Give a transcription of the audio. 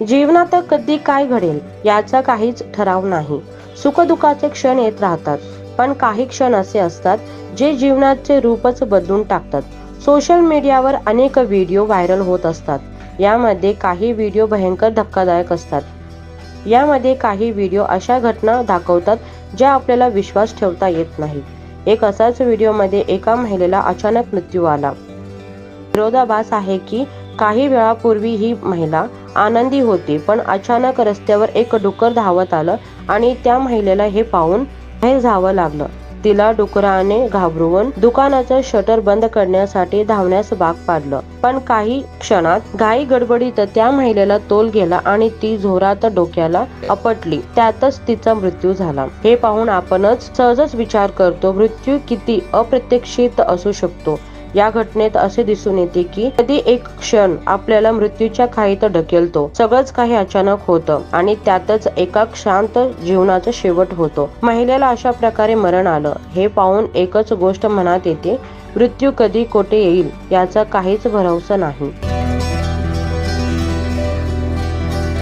जीवनात कधी काय घडेल याचा काहीच ठराव नाही. सुखदुःखाचे क्षण येत राहतात पण काही क्षण असे असतात जे जीवनाचे रूपच बदलून टाकतात. सोशल मीडियावर अनेक व्हिडिओ व्हायरल होत असतात. यामध्ये काही व्हिडिओ भयंकर धक्कादायक असतात. यामध्ये काही व्हिडिओ अशा घटना दाखवतात ज्या आपल्याला विश्वास ठेवता येत नाही. एक असाच व्हिडिओमध्ये एका महिलेला अचानक मृत्यू आला. विरोधाभास आहे की काही वेळापूर्वी ही महिला आनंदी होती. पण अचानक रस्त्यावर एक डुकर धावत आलं आणि त्या महिलेला हे पाहून बाहेर जावं लागलं. तिला डुकराने घाबरवून दुकानाचं शटर बंद करण्यासाठी धावण्यास भाग पाडलं. पण काही क्षणात घाई गडबडीत त्या महिलेला तोल गेला आणि ती जोरात डोक्याला अपटली त्यातच तिचा मृत्यू झाला. हे पाहून आपणच सहजच विचार करतो मृत्यू किती अप्रत्यक्षित असू शकतो? या घटनेत असे दिसून येते की कधी एक क्षण आपल्याला मृत्यूच्या खाईत ढकेलतो. सगळंच काही अचानक होतं आणि त्यातच एका शांत जीवनाचा शेवट होतो. महिलेला अशा प्रकारे मरण आलं. हे पाहून एकच गोष्ट मनात येते मृत्यू कधी कोठे येईल याचा काहीच भरवसा नाही.